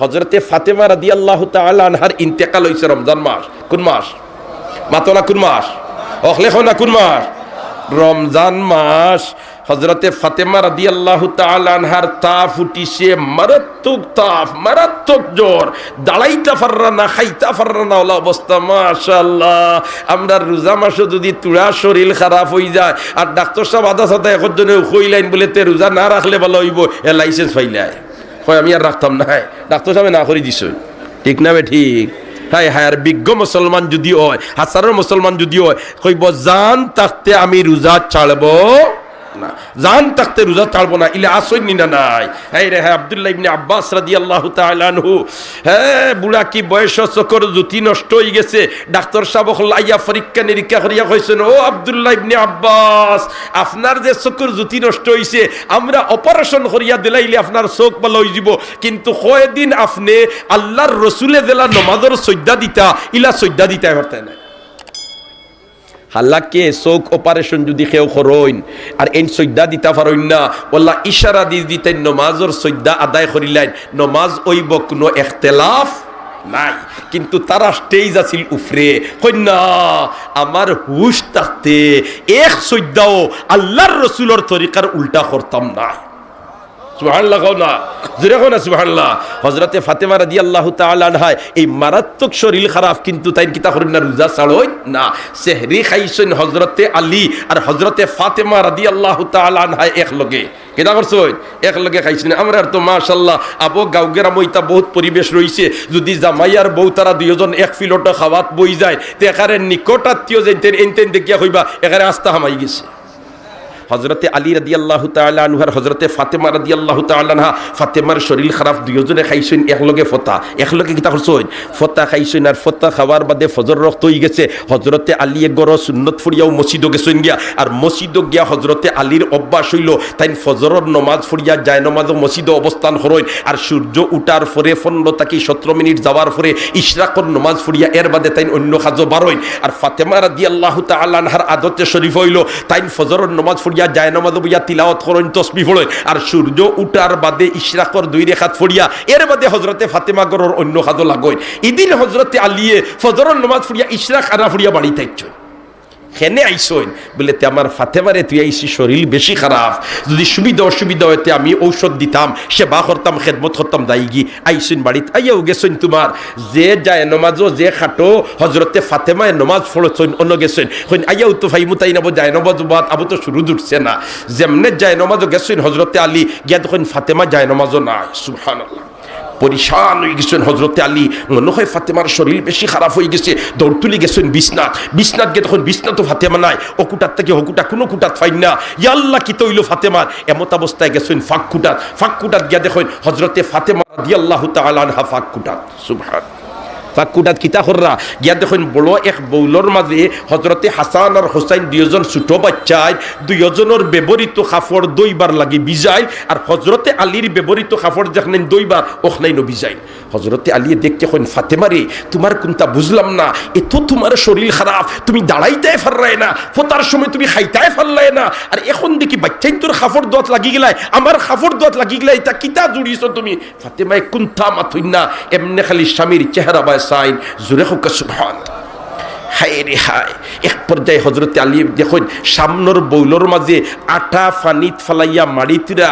হজরতে ফাতেমা রাদি আল্লাহ আনহার ইন্তেকাল হয়েছে রমজান মাস। কোন মাস? মাতলা কোন মাস? অখলে না কোন মাস? রমজান মাস হজরতে ফাতেমা রাদি আল্লাহ আনহার তাপ উঠিছে মারাত্মক তাপ, মারাত্মক জ্বর দাঁড়াইতা পাররা না, খাইতা পাররা না, ওলা অবস্থা মাশাল্লাহ আমরা রোজা মাসে যদি তুড়া শরীর খারাপ হয়ে যায়, আর ডাক্তার সাহেব আধা সাথে এখন জনে কইলাইন বলে তে রোজা না রাখলে ভালো হইব, এ লাইসেন্স পাইলাই হয়, আমি আর রাখতাম না হ্যাঁ। ডাক্তার সাহেব, না করে দিছ। ঠিক না ঠিক। হ্যাঁ হ্যাঁ আর বিজ্ঞ মুসলমান যদি হয় হাসারের মুসলমান যদি হয়, কইব, জান তাকতে আমি রোজা ছাড়বো না। জান তাকতে রোজা ছাড়বো না, ইলে আসই নি না নাই। হ্যাঁ রে হ্যাঁ আব্দুল্লাহ ইবনে আব্বাস রাদিয়াল্লাহু তাআলা আনহু। হ্যাঁ বুড়া কি বয়স চকর জুতি নষ্ট হয়ে গেছে? ডাক্তার সাহেব হল্লাইয়া পরীক্ষা নিরীক্ষা করিয়া কইছেন, ও আব্দুল্লাহ ইবনে আব্বাস, আপনার যে চকুর জুতি নষ্ট হইছে, আমরা অপারেশন করিয়া দিলাইলে আপনার চোখ ভালো হয়ে যাব কিন্তু কয়দিন আপনি আল্লাহর রসুলে দিলা নমাজের সজ্জা দিতা, ইলা সজ্জা দিতে পারতেন না হাল্লাকে চোখ অপারেশন যদি কেউ করইন আর এই সৈদ্যা দিতা পারইন না ওল্লা ইশারা দি দিতেন নমাজর সৈদ্যা আদায় করিলেন, নমাজ ঐব কোনো এখতেলাফ নাই। কিন্তু তারা স্টেজ আছিল উফরে, কন্যা, আমার হুশ থাকতে এক সৈদ্যাও আল্লাহর রসুলোর তরিকার উল্টা করতাম না। না এই কিন্তু ফাতেমা রাদিয়াল্লাহু তাআলা আনহা এক লগে কেটা করছই? এক লগে খাইছেন আমরা তো মাশাআল্লাহ, আবো গাঁওগেরা মইতা বহুত পরিবেশ রইছে। যদি জামাই আর বউ তারা দুইজন এক ফিলটা খাওয়াত বই যায়, তে একারে নিকট আত্মীয় যেতেন এনতেন দেখিয়া হইবা একারে আস্থা হামাই গেছে। হজরতে আলী রাদি আল্লাহ তালুহার হজরতে ফাতেমা রাদি আল্লাহ তালহা ফাতেমার শরীর খারাপ, দুইজনে খাইছেন, একলগে ফতা। একলগে কিতা করছেন? ফতা খাইছেন আর ফতা খাওয়ার বাদে ফজর রক্ত হয়ে গেছে। হজরতে আলী গড় সুন্নত ফুরিয়াও মসজিদ গেছেন গিয়া। আর মসজিদ গিয়া হজরতে আলীর অভ্যাস হইল তাই ফজরর নমাজ ফুরিয়া যায় নমাজ মসজিদ অবস্থান হরইন। আর সূর্য উঠার পরে পনেরো তাকি সতেরো মিনিট যাওয়ার পরে ইশরাকর নমাজ ফুরিয়া এর বাদে তাই অন্য কাজও বারইন। আর ফাতেমা রাদি আল্লাহ তালানহার আদতে শরীফ হইল তাই ফজরর নমাজ ফুরিয়া যায়, নমাজ বইয়া তিলাওয়াত করেন, তসবি ফোড়ে আর সূর্য উঠার বাদে ইশরাকর দুই রেখাত ফড়িয়া, এর বাদে হজরতে ফাতেমা গরর অন্য খাদ লাগয়। ইদিন হজরতে আলিয়ে ফজরর নমাজ ফুড়িয়া, ইশরাক আনা ফুড়িয়া বাড়ি থাকছেন হেনে আইসইন? বলে তে আমার ফাতেমারে তুই আইসি শরীর বেশি খারাপ। যদি সুবিধা অসুবিধা হইতে আমি ঔষধ দিতাম, সে সেবা করতাম, খেদমত করতাম দাইগি আইসইন বাড়িতে, আইয়াও গেছেন তোমার। যে যায় নমাজও, যে খাটো হজরতে ফাতেমায় নমাজ ফড়ছেন অন্য গেছেন হইন আইয়াও তো ফাইমু তাই নব যায় নমাজ, বাদ, আবু তো শুরু দুটছে না। যেমনে যায় নমাজও গেছেন হজরতে আলী, গিয়া তখন ফাতেমা যায় নমাজও নাই, সুবহানাল্লাহ। পরিশান হয়ে গেছেন হজরতে আলী। মনে হয় ফাতেমার শরীর বেশি খারাপ হয়ে গেছে, দৌড় তুলে গেছেন বিশ্বনাথ। বিশ্বনাথ গিয়ে তখন বিশ্বনাথ ফাতেমা নাই। অকুটার থেকে হকুটা কোনো কুটাত ফাইন না। ইয়াল্লা কি তৈল ফাতেমার। এমত অবস্থায় গেছেন ফাঁক কুটাত। ফাঁক কুটাত গিয়া দেখেন হজরতে ফাতেমা দিয়াল্লাহ তালানহা ফাঁক কুটাত। সুবহান। ফাঁকুটাত কিতা কররা গিয়া দেখুন বড় এক বৌলর মাঝে হজরতে হাসান আর হোসাইন দুইজন ছোট বাচ্চায় দুইজনের ব্যবহৃত কাপড় দইবার লাগি বিজাই আর হজরতে আলীর ব্যবহৃত কাপড় যেখানে দইবার ওখানে বিজাই হজরতে আলী দেখতে কইন ফাতেমারে তোমার কোনটা বুঝলাম না? এত তোমার শরীর খারাপ, তুমি দাঁড়াইতে পারলাই না, ফোতার সময় তুমি খাইতাই পারলাই না, আর এখন দেখি বাচ্চাই তোর কাপড় দোয়াত লাগি গেলাই আমার কাপড় দোয়াত লাগি গেলাই তা কিতা জুড়িছ তুমি? ফাতেমায়, কোনটা মাথুই না এমনি খালি স্বামীর চেহারা বায় সাইন জুরে হোক হায় রে হায়। এক পর্যায়ে হজরতে আলী দেখুন, সামনের বৌলর মাঝে আটা ফানিত ফালাইয়া মারিতরা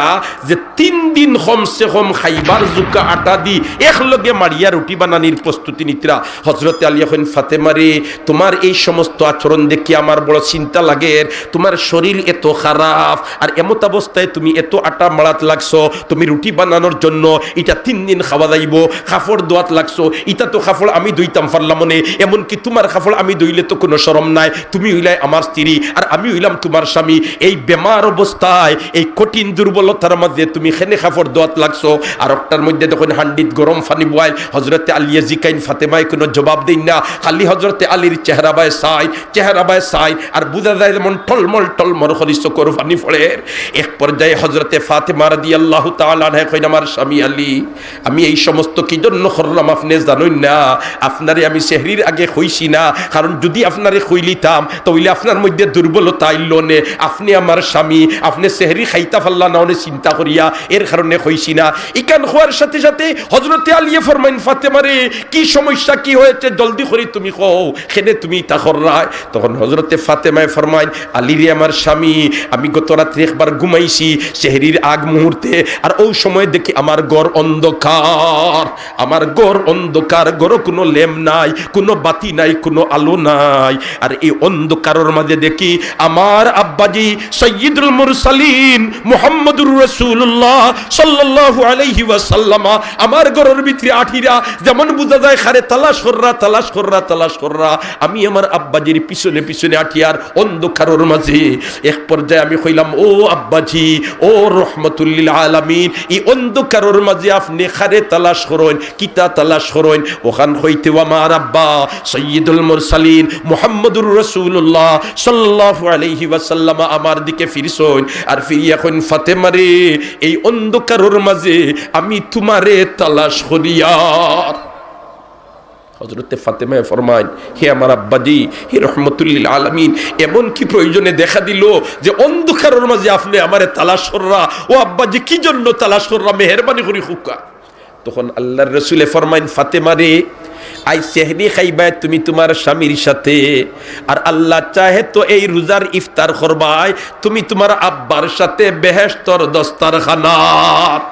যে তিন দিন কমসে কম খাইবার জুকা আটা দি, একলগে মারিয়া রুটি বানানির প্রস্তুতি নিতরা। হজরতে আলী এখন ফাতেমারে তোমার এই সমস্ত আচরণ দেখি আমার বড় চিন্তা লাগে তোমার শরীর এত খারাপ, আর এমত অবস্থায় তুমি এত আটা মারাত লাগছো, তুমি রুটি বানানোর জন্য এটা তিন দিন খাওয়া যাইব কাপড় দোয়াত লাগছো, ইটা তো কাপড় আমি দুইতাম পারলাম মনে এমনকি তোমার কাপড় আমি দইলে তো কোনো সরম নাই, তুমি হইলাই আমার স্ত্রী, আর আমি হইলাম তোমার স্বামী। এই বেমার অবস্থায়, এই কঠিন দুর্বলতার মধ্যে তুমি খেনে কাপড় দোয়াত লাগছো। আর একটার মধ্যে তখন হান্ডিত গরম ফানি বয়াল হজরতে আলিয়া জিকাইন ফাতেমায় কোনো জবাব দিন না। খালি হজরতে আলীর চেহারা বায় সাই চেহারা বায় সাই, আর বুঝা যায় যেমন টলমল টলমল করি চকর ফানি ফলে এক পর্যায়ে হজরতে ফাতেমা রাদি আল্লাহ তাআলা কইন, আমার স্বামী আলী, আমি এই সমস্ত কি জন্য করলাম আপনি জানুন না? আপনারে আমি সেহরির আগে হইছি না কারণ যদি আপনারে কইলিতাম তাহলে আপনার মধ্যে দুর্বলতা আইল নে। আপনি আমার স্বামী, আপনি সেহরি খাইতা ফাল্লা না অনেক চিন্তা করিয়া এর কারণে কইছি না। ইকান হওয়ার সাথে সাথে হজরতে আলিয়ে ফরমাইন ফাতেমারে কি সমস্যা, কি হয়েছে? জলদি করে তুমি কও, খেনে তুমি তা রায়। তখন হজরতে ফাতেমায় ফরমাইন আলিরে আমার স্বামী, আমি গত রাত্রে একবার ঘুমাইছি, সেহরির আগ মুহূর্তে, আর ওই সময় দেখি আমার গড় অন্ধকার। আমার গড় অন্ধকার গড় কোনো লেম নাই, কোনো বাতি নাই, কোনো আলো নাই। আর এই অন্ধকারের মাঝে দেখি আমার আব্বাজি সৈয়দুল মুরসালিন মুহাম্মদুর রাসূলুল্লাহ সাল্লাল্লাহু আলাইহি ওয়াসাল্লামা আমার গড়ের ভিতরে আঠিরা যেমন বোঝা যায়, খারে তালাশ কররা তালাশ কররা তালাশ কররা। আমি আমার আব্বাজির পিছনে পিছনে আঠিয়ার অন্ধকারের মাঝে এক পর্যায়ে আমি কইলাম ও আব্বাজি, ও রহমতুল্লিল আলামিন, এই অন্ধকারের মাঝে আপনি খারে তালাশ করেন, কিতা তালাশ করেন? ওখান হইতে আমার আব্বা সৈয়দুল মুরসালিন মুহাম্মদুর রাসূলুল্লাহ সাল্লাল্লাহু আলাইহি ওয়াসাল্লাম আমার দিকে ফিরছন আর ফিরি এখন ফাতেমারে এই অন্ধকারের মাঝে আমি তোমারে তালাশ করিয়ার ফাতেমা ফরমাইন, হে আমার আব্বাজি, হে এমন কি প্রয়োজনে দেখা দিল যে অন্ধকারের মাঝে আপনি আমারে তালাশ কররা? ও আব্বাজি, কি জন্য তালাশ কররা? মেহরবানি করি হুকা তখন আল্লাহর রসুলে ফরমাইন, ফাতেমা রে আই সেহরি খাইবাই, তুমি তোমার স্বামীর সাথে। আর আল্লাহ চাহে তো এই রোজার ইফতার করবাই, তুমি তোমার আব্বার সাথে বেহেস্তর দস্তার খানাত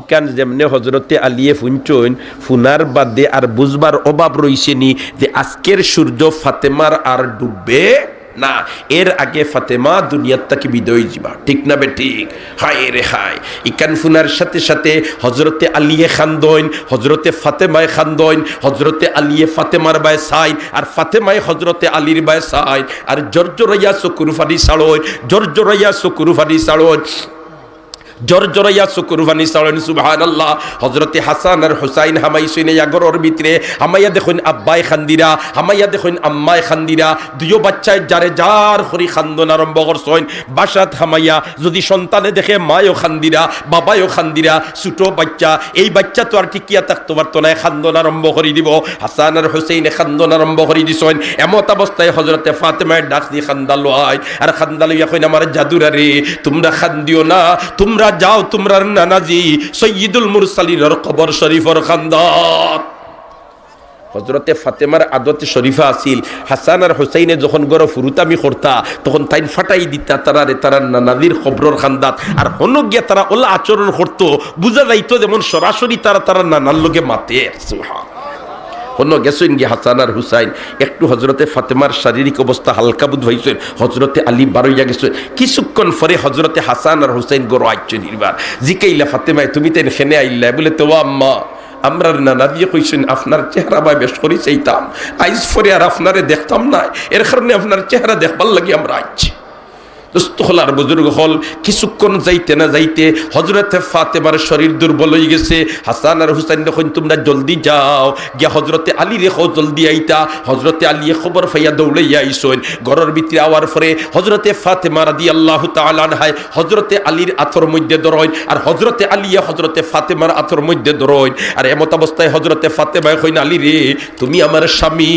ইকান যেমনে হজরতে আলিয়ে ফুঞ্চইন ফুনার বাদে আর বুঝবার অভাব রইছে নি যে আজকের সূর্য ফাতেমার আর ডুববে না, এর আগে ফাতেমা দুনিয়ার তাকে বিদয় যাবা ঠিক না বে ঠিক? হায় রে হায়। ইকান ফুনার সাথে সাথে হজরতে আলিয়ে খান্দইন হজরতে ফাতেমায় খান্দইন হজরতে আলিয়ে ফাতেমার বায় সাইন আর ফাতেমায় হজরতে আলীর বায় সাইন আর জর্জরাইয়া সকুরুফানি সাড়ইন জর্জরাইয়া সকুরুফানি সাড়ইন জর জরাইয়া সুকুরবানি সালেন সুবহান আল্লাহ হজরতে হাসান আর হুসাইন হামাই শুনে আগরর ভিতরে, হামাইয়া দেখুন আব্বাই খান্দিরা, হামাইয়া দেখুন আম্মাই খান্দিরা, দুইও বাচ্চায় যারে যার হরি খান্দন আরম্ভ করছেন। বাসাত হামাইয়া যদি সন্তানে দেখে মায়ও খান্দিরা, বাবায়ও খান্দিরা, ছোট বাচ্চা, এই বাচ্চা তো আর টিকিয়া থাকতে পারতো না খান্দন আরম্ভ করে দিব। হাসান আর হুসেইনে খান্দন আরম্ভ করে দিছেন। এমত অবস্থায় হজরতে ফাতেমায় ডাক দিয়ে খান্দালো আয় আর খান্দালো এখন আমার জাদুরা রে তোমরা খান্দিও না, তোমরা যাও তোমরা নানাজি সৈয়দুল মুরসালিনের কবর শরীফর খান্দাত হজরতে ফাতেমার আদতে শরীফা আছিল। হাসান আর হুসাইনে যখন গড় ফুরুতামি করতা, তখন তাইন ফাটাই দিতা তারা রে তারা নানাদির খবরর খান্দাত আর হন গিয়া তারা ওলা আচরণ করতো, বুঝা যাইতো যেমন সরাসরি তারা তারা নানার লোকে মাতে। সুহা অন্য গেছেন গিয়ে হাসান আর হুসাইন একটু হজরতে ফাতেমার শারীরিক অবস্থা হালকা বুধ হয়েছেন হজরতে আলী বারইয়া গেছেন কিছুক্ষণ পরে হজরতে হাসান আর হুসাইন গরো আইচ নির্বার জিকাইলা ফাতেমায় তুমি তেন খেনে আইল্লা? বলে তো আম্মা আমরা নানা দিয়ে কইছেন আপনার চেহারা বা বেশ করি চাইতাম আইস পরে আর আপনারে দেখতাম না এর কারণে আপনার চেহারা দেখবার লাগে আমরা আইছি দোস্তহলার বুজুর্গ হল, কিছুক্ষণ যাইতে না যাইতে হজরতে ফাতেমার শরীর দুর্বল হয়ে গেছে। হাসান আর হুসাইন যখন তোমরা জলদি যাও, গিয়া হজরতে আলী রেখো জলদি আইতা। হজরতে আলিয়ে খবর ফাইয়া দৌড়াইয়া আইসইন ঘরের ভিতরে আওয়ার পরে হজরতে ফাতেমা রাদি আল্লাহ তালানহায় হজরতে আলীর আথর মধ্যে দরইন আর হজরতে আলিয়া হজরতে ফাতেমার আথর মধ্যে দরইন আর এমত অবস্থায় হজরতে ফাতেমায় কইন, আলী রে, তুমি আমার স্বামী,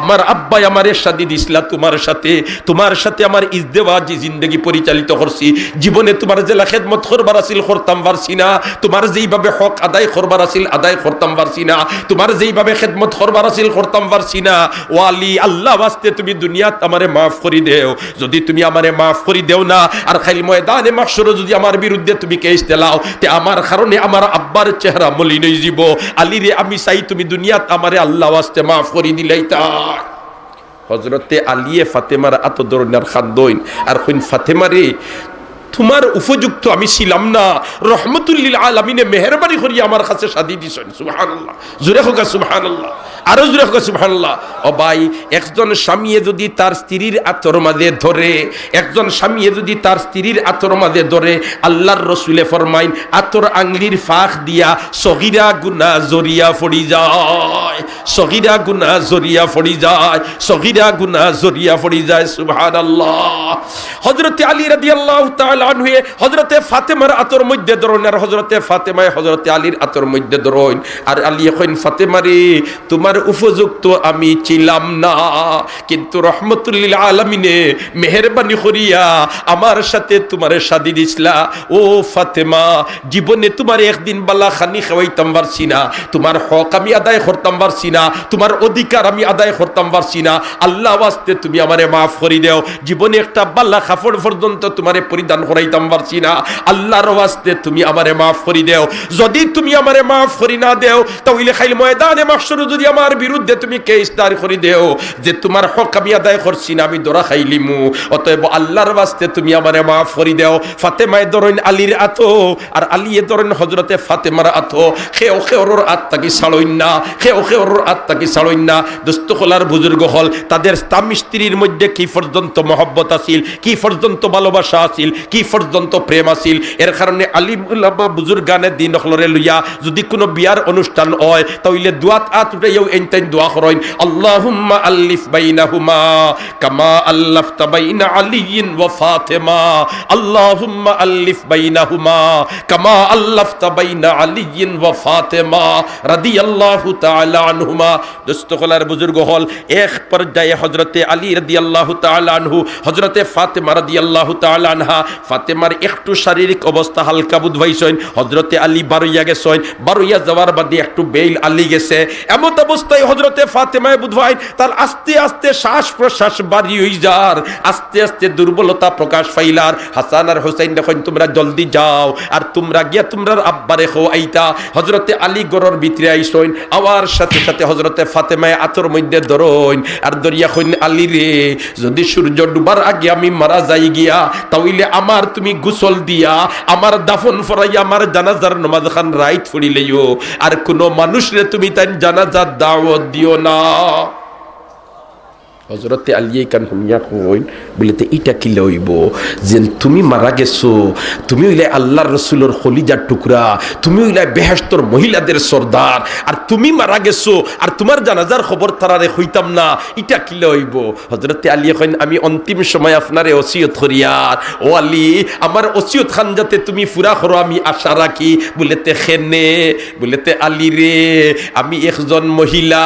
আমার আব্বাই আমার শাদি দিছিলা, তোমার সাথে তোমার সাথে আমার ইজদেওয়াজি জিন্দগি পরিচালিত করছি। জীবনে তোমার জেলা খেদমত করবার আসিল করতাম পারছি না। তোমার যেইভাবে হক আদায় করবার আসিল আদায় করতাম পারছি না। তোমার যেইভাবে খেদমত করবার আসিল করতাম পারছি না। ওয়ালি, আল্লাহ বাস্তে তুমি দুনিয়াত আমারে মাফ করি দেও। যদি তুমি আমারে মাফ করি দেও না, আর খাইল ময়দানে মাসরে যদি আমার বিরুদ্ধে তুমি কেস দেলাও, তে আমার কারণে আমার আব্বার চেহারা মলিন হয়ে যাব আলী রে আমি চাই তুমি দুনিয়াত আমারে আল্লাহ বাস্তে মাফ করি দিলেই তাই হজরতে আলিয়ে ফাতেমার আত দরনার দৈন আর খুন ফাতেমারে তোমার উপযুক্ত আমি ছিলাম না। রহমতুল্লিল আলমিনে মেহরবানি করি আমার কাছে সাদি দিছেন। সুহান আল্লাহ জুড়ে হোক সুহান আল্লাহ আরও জুড়ে হোক সুহান আল্লাহ ও ভাই, একজন স্বামীয়ে যদি তার স্ত্রীর আতর মাঝে ধরে, একজন স্বামীয়ে যদি তার স্ত্রীর আতর মাঝে ধরে, আল্লাহর রসুলে ফরমাইন, আতর আংলির ফাঁক দিয়া সগিরা গুনা জরিয়া ফড়ি যায়। সগিরা গুনা জরিয়া পড়ি যায়। সগিরা গুনা জরিয়া পড়ি যায় সুবহান আল্লাহ হজরতে আলী রাদি আল্লাহ তালুয়ে হজরতে ফাতেমার আতর মধ্যে আর হজরতে ফাতেমায় হজরতে আলীর আতর মধ্যে আর আলী এখন ফাতেমারে, তোমার উপযুক্ত আমি ছিলাম না। কিন্তু আলমিনে মেহরবানি করিয়া আমার সাথে তোমার শাদি দিছিলা। ও ফাতেমা, জীবনে তোমার একদিন বালা খানি খাওয়াইতাম পারছি না। তোমার হক আমি আদায় করতাম পারছি না। তোমার অধিকার আমি আদায় করতাম পারছি না। আল্লাহ ওয়াস্তে তুমি আমারে মাফ করি দেও। জীবনে একটা বাল্লা কাপড় পর্যন্ত তোমারে পরিধান করাইতাম পারছি না আল্লাহর ওয়াস্তে তুমি আমারে মাফ করি দেও। যদি তুমি আমারে মাফ করি না দেও, তাহলে খাইল ময়দানে মাসর যদি আমার বিরুদ্ধে তুমি কেস দাঁড় করি দেও। যে তোমার হক আমি আদায় করছি না, আমি দরা খাইলিমু। অতএব আল্লাহর ওয়াস্তে তুমি আমারে মাফ করি দেও। ফাতেমায় ধরেন আলীর আতো, আর আলিয়ে ধরেন হজরতে ফাতেমার আতো। খেও খেওর আত্মাকি ছাড়ইন না, খেও খেওর আত্মাকি ছাড়ইন না। দোস্ত হলার বুজুর্গ হল, তাদের স্বামী স্ত্রীর মধ্যে কি পর্যন্ত মহব্বত আছিল, কি পর্যন্ত ভালোবাসা আছিল, কি পর্যন্ত প্রেম আছিল এর কারণে আলিম উল্লামা বুজুর্গ গানের দিন হলরে লইয়া যদি কোনো বিয়ার অনুষ্ঠান হয়, তাহলে দুয়াত আত উঠাইও এনতেন দোয়া করেন। আল্লাহুম্মা আল্লিফ বাইনাহুমা কামা আল্লাফতা বাইনা আলিয়িন ওয়া ফাতেমা। আল্লাহুম্মা আল্লিফ বাইনাহুমা কামা আল্লাফতা বাইনা আলিয়িন ওয়া ফাতেমা। রাদিয়াল্লাহু তাআলা আনহুমা। দোস্ত হলার বুজুর্গ হল, এক পর্যায়ে হজরতে আলী রাদিয়াল্লাহু তাআলা আনহু হজরতে ফাতেমা রাদিয়াল্লাহু তাআলা আনহা ফাতেমার একটু শারীরিক অবস্থা হালকা বুধবাইছেন হজরতে আলী বারইয়া গেছেন। বারইয়া যাওয়ার বাদে একটু বেইল আলী গেছে। এমন অবস্থায় হজরতে ফাতেমায় বুধবাই তার আস্তে আস্তে শ্বাস প্রশ্বাস বাড়ি যার। আস্তে আস্তে দুর্বলতা প্রকাশ পাইলার। হাসান আর হোসেন দেখুন, তোমরা জলদি যাও আর তোমরা গিয়া তোমরা আব্বারে খো আইতা হজরতে আলী গরর ভিতরে আইসইন আওয়ার সাথে সাথে হজরতে ফাতেমায় আতর মধ্যে ধরইন আর দরিয়া কইন, আলী রে, যদি সূর্য ডুবার আগে আমি মারা যাই গিয়া, তাহলে আমার তুমি গুসল দিয়া, আমার দাফন ফরাইয়া আমার জানাজার নমাজ খান রাইট ফুড়িলেও আর কোনো মানুষরে তুমি তাই জানাজার দাওয়াত দিও না। হজরতে আলিয়ে কান হুমিয়া কইন বলিতে ইটা কি লইব যে তুমি মারা গেছো তুমি হইলে আল্লাহর রসুলোর খলিজার টুকরা তুমি হইলে বেহেস্তর মহিলাদের সর্দার আর তুমি মারা গেছো আর তোমার জানাজার খবর তারারে হইতাম না ইটা কি লইব হজরতে আলিয়ে কইন আমি অন্তিম সময় আপনারে ওসিয়ত করিয়ার ও আলী আমার ওসিয়ত খান যাতে তুমি ফুরা করো আমি আশা রাখি বলেতে খেনে বলেতে আলী রে আমি একজন মহিলা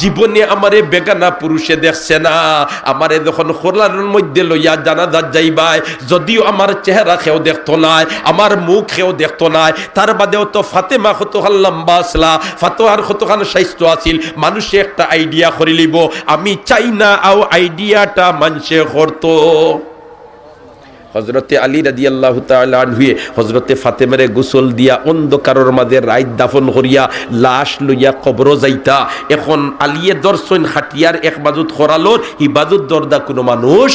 জীবনে আমারে বেগানা পুরুষে দেখছে না। আমারে যখন খোলার মধ্যে লইয়া জানাজা যাইবাই যদিও আমার চেহারা খেও দেখতো নাই, আমার মুখ খেও দেখতো নাই, তার বাদেও তো ফাতেমা কতখান লম্বা আসলা ফাতোহার কতখান স্বাস্থ্য আছিল, মানুষে একটা আইডিয়া করে লিব, আমি চাই না আও আইডিয়াটা মানুষে করতো। হজরতে আলী রাদি আল্লাহ তালুয়ে হজরতে ফাতেমারে গোসল দিয়া অন্ধকারের মাঝে রাইত দাফন করিয়া লাশ লইয়া কবর যাইতা। এখন আলিয়ে দর্শন হাতিয়ার এক বাজুত খরালোর ইবাজুত দরদা কোনো মানুষ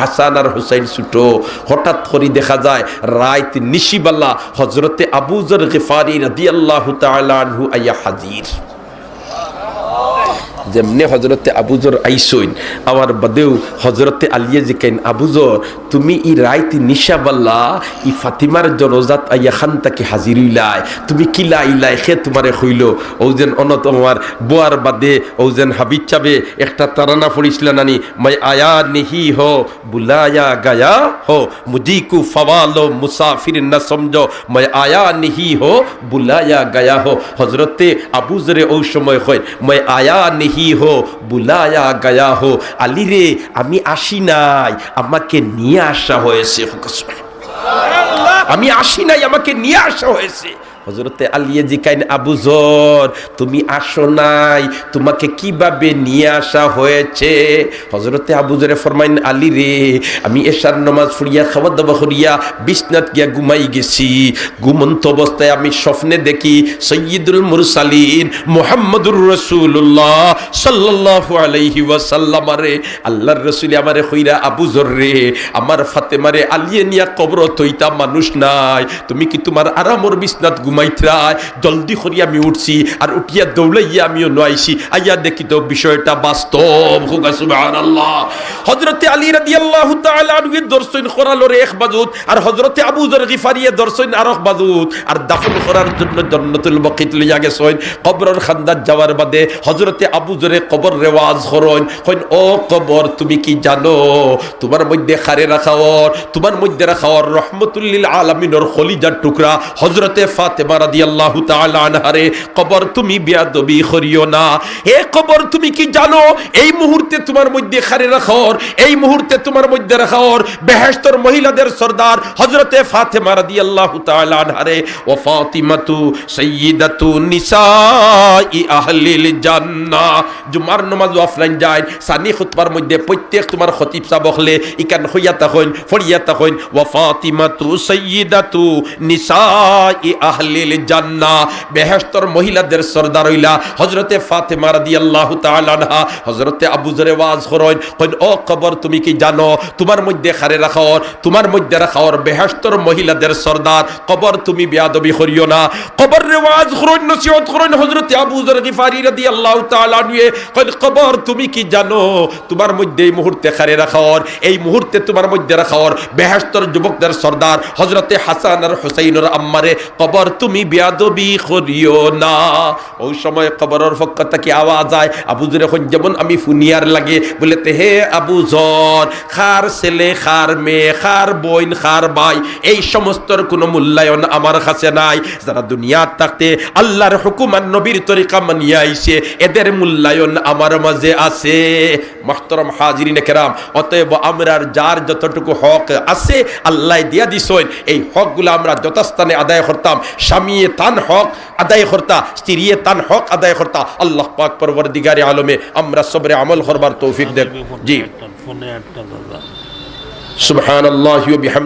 হাসান আর হুসাইন ছুটো। হঠাৎ করে দেখা যায়, রাইত নিশিবাল্লা হজরতে আবুজর গেফারি রাদি আল্লাহ তালু আইয়া হাজির। যেমনি হজরতে আবুজর আইসইন, আমার বাদেও হজরতে আলিয়ে জিকাইন আবুজর, তুমি ই রাইত নিশাবাল্লা, ই ফাতিমার জনজাত আইয়া খান তাকে হাজির তুমি কিলা ইলাই সে তোমারে হইল? ও যেন অন তোমার বোয়ার বাদে, ও যেন হাবিজ চাবে, একটা তারানা পড়িছিল নানি, মাই আয়া নিহি হো, বুলায়া গায়া হো, মুজিকু ফওয়ালো মুসাফির না সমঝো, মাই আয়া নিহি হো, বুলায়া গায়া হো। হজরতে আবুজরে ওই সময় হয়, মাই আয়া নিহি হো, বুলায়া গায়া হো। আলী রে আমি আসি নাই। আমাকে নিয়ে আসা হয়েছে। আমি আসি নাই, আমাকে নিয়ে আসা হয়েছে। হজরতে আলিয়ে জিকাইন আবুজর তুমি আসো নাই, তোমাকে কীভাবে নিয়ে আসা হয়েছে? হজরতে আবুজরে ফরমাইন, আলী রে, আমি এশার নমাজ ফুরিয়া খাওয়া দাওয়া করিয়া বিশ্বনাথ গিয়া ঘুমাই গেছি। ঘুমন্ত অবস্থায় আমি স্বপ্নে দেখি সৈয়দুল মুরসালিন মোহাম্মদুর রসুল্লাহ সাল্লাহ আলাইহি ওয়াসাল্লাম রে আল্লাহর রসুল আমারে হইরা আবুজর রে, আমার ফাতেমারে আলিয়ে নিয়া কবর তৈতা মানুষ নাই। তুমি কি তোমার আরামর বিশ্বনাথ ঘুমাইত্রায় জলদি করি আমি উঠছি আর উঠিয়া দৌড়াইয়া আমিও নয়াইছি। আইয়া দেখি তো বিষয়টা বাস্তব সুবহানাল্লাহ। হযরতে আলী তাআলা আনহু দর্শন এক বাজুত আর হযরতে আবু দর্শন আর এক বাজুত আর দাফন করার জন্য জান্নাতুল বাকিত লইয়া গেছেন। খান্দাত যাওয়ার বাদে হযরতে আবু কবর রেওয়াজ কইন, ও কবর, তুমি কি জানো? তোমার মধ্যে খারে রাখাওয়ার, তোমার মধ্যে রাখাওয়ার রহমতুল্লিল আলামিনের খলিজার টুকরা হযরতে ফাতেমা রাদিয়াল্লাহু তাআলা আনহারে, কবর তুমি বিয়াদবি করিও না। হে কবর, তুমি কি জানো? এই মুহূর্তে তোমার মধ্যে খারে রাখাওয়ার এই মুহূর্তে তোমার মধ্যে রাখাওয়ার বেহেশতর মহিলাদের সর্দার হযরতে ফাতেমা রাদিয়াল্লাহু তাআলা আনহারে, ও ফাতিমাতু সাইয়্যিদাতু নিসাই আহলিল জান্নাহ। জুমার নামাজ অফলাইন যায়, সানি খুতবার মধ্যে প্রত্যেক তোমার খতিব সাহেব হলে ইকান হইয়া তাকইন ফরিয়া তাকইন ওয়া ফাতিমাতু সাইয়্যিদাতু নিসাই জান্নাহ বেহেশতর মহিলাদের সর্দার হইলা ফাতেমা রাদিয়াল্লাহু তাআলা আনহা আবু ওয়াজ করেন কইন, ও কবর, তুমি কি জানো? তোমার মধ্যে খারে তোমার মধ্যে মহিলাদের সর্দার, কবর তুমি করিও না। কবর রেওয়াজ করেন নসিহত করেন আবু যর গিফারি রাদিয়াল্লাহু তাআলা কইন, কবর, তুমি কি জানো? তোমার মধ্যে এই মুহূর্তে খারে রাখাওর এই মুহূর্তে তোমার মধ্যে রাখাওর বেহেশতর যুবকদের সর্দার, হযরতে হাসান আর হুসাইনের আম্মারে, কবর তুমি বেয়াদবি করিও না। ওই সময় কবরের পক্ষ থেকে আওয়াজ আয় জর এখন যেমন আমি ফুনিয়ার লাগে। বলে, তে হে আবু জর, খার ছেলে, খার মেয়ে, খার বোন, খার ভাই, এই সমস্তর কোনো মূল্যায়ন আমার কাছে নাই। যারা দুনিয়ার থাকতে আল্লাহর হুকুম আর নবীর তরিকা মানিয়ে আইছে, এদের মূল্যায়ন আমার মাঝে আছে। মাহতরম হাজিরিন কেরাম, অতএব আমরার যার যতটুকু হক আছে, আল্লাহ দিয়া দিছইন এই হকগুলো আমরা যথাস্থানে আদায় করতাম। স্বামীয়ে তান হক আদায় করতা স্ত্রীয়ে তান হক আদায় করতা। আল্লাহ পাক পরবর্তীকারে আলমে আমরা সবরে আমল করবার তৌফিক দেখ জি। সুবহানাল্লাহি ওয়া বিহামদিহি